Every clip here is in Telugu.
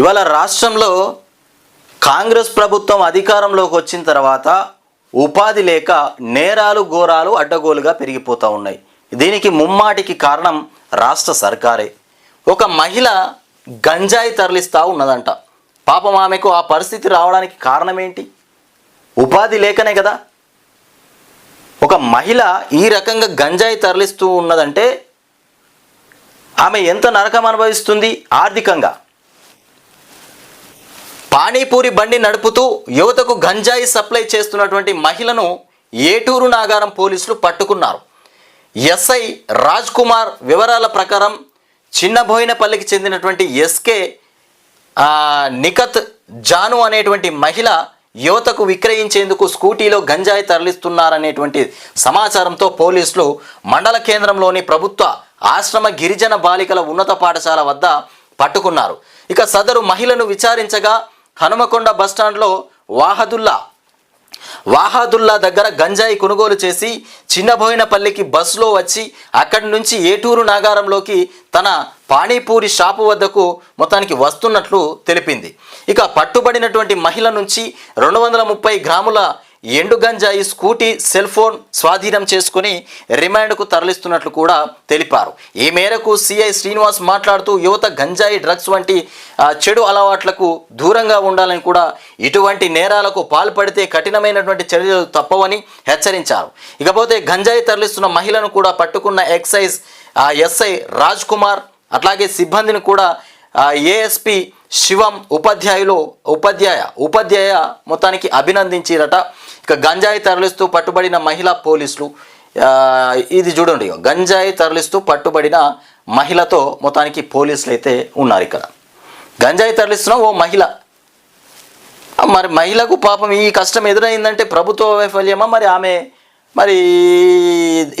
ఇవాళ రాష్ట్రంలో కాంగ్రెస్ ప్రభుత్వం అధికారంలోకి వచ్చిన తర్వాత ఉపాధి లేక నేరాలు ఘోరాలు అడ్డగోలుగా పెరిగిపోతూ ఉన్నాయి. దీనికి ముమ్మాటికి కారణం రాష్ట్ర సర్కారే. ఒక మహిళ గంజాయి తరలిస్తూ ఉన్నదంట. పాపం ఆమెకు ఆ పరిస్థితి రావడానికి కారణం ఏంటి ఉపాధి లేకనే కదా. ఒక మహిళ ఈ రకంగా గంజాయి తరలిస్తూ ఉన్నదంటే ఆమె ఎంత నరకం అనుభవిస్తుంది ఆర్థికంగా? పానీపూరి బండి నడుపుతూ యువతకు గంజాయి సప్లై చేస్తున్నటువంటి మహిళను ఏటూరు నాగారం పోలీసులు పట్టుకున్నారు. ఎస్ఐ రాజ్ కుమార్ వివరాల ప్రకారం చిన్నబోయినపల్లికి చెందినటువంటి ఎస్కే నిఖత్ జాను అనేటువంటి మహిళ యువతకు విక్రయించేందుకు స్కూటీలో గంజాయి తరలిస్తున్నారనేటువంటి సమాచారంతో పోలీసులు మండల కేంద్రంలోని ప్రభుత్వ ఆశ్రమ గిరిజన బాలికల ఉన్నత పాఠశాల వద్ద పట్టుకున్నారు. ఇక సదరు మహిళను విచారించగా హనుమకొండ బస్టాండ్లో వాహదుల్లా వాహాదుల్లా దగ్గర గంజాయి కొనుగోలు చేసి చిన్నబోయినపల్లికి బస్సులో వచ్చి అక్కడి నుంచి ఏటూరు నాగారంలోకి తన పానీపూరి షాపు వద్దకు మొత్తానికి వస్తున్నట్లు తెలిపింది. ఇక పట్టుబడినటువంటి మహిళ నుంచి రెండు వందల ముప్పై గ్రాముల ఎండు గంజాయి స్కూటీ సెల్ ఫోన్ స్వాధీనం చేసుకుని రిమాండ్కు తరలిస్తున్నట్లు కూడా తెలిపారు. ఈ మేరకు సిఐ శ్రీనివాస్ మాట్లాడుతూ యువత గంజాయి డ్రగ్స్ వంటి చెడు అలవాట్లకు దూరంగా ఉండాలని కూడా ఇటువంటి నేరాలకు పాల్పడితే కఠినమైనటువంటి చర్యలు తప్పవని హెచ్చరించారు. ఇకపోతే గంజాయి తరలిస్తున్న మహిళను కూడా పట్టుకున్న ఎక్సైజ్ ఎస్ఐ రాజ్ కుమార్ అట్లాగే సిబ్బందిని కూడా ఏఎస్పి శివం ఉపాధ్యాయులు ఉపాధ్యాయ ఉపాధ్యాయ మొత్తానికి అభినందించిరట. ఇక గంజాయి తరలిస్తూ పట్టుబడిన మహిళా పోలీసులు ఇది చూడండి గంజాయి తరలిస్తూ పట్టుబడిన మహిళతో మొత్తానికి పోలీసులు అయితే ఉన్నారు ఇక్కడ. గంజాయి తరలిస్తున్న ఓ మహిళ. మరి మహిళకు పాపం ఈ కష్టం ఎదురైందంటే ప్రభుత్వ వైఫల్యమా? మరి ఆమె మరి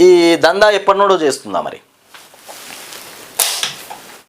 ఈ దందా ఎప్పటి నుండో చేస్తుందా మరి?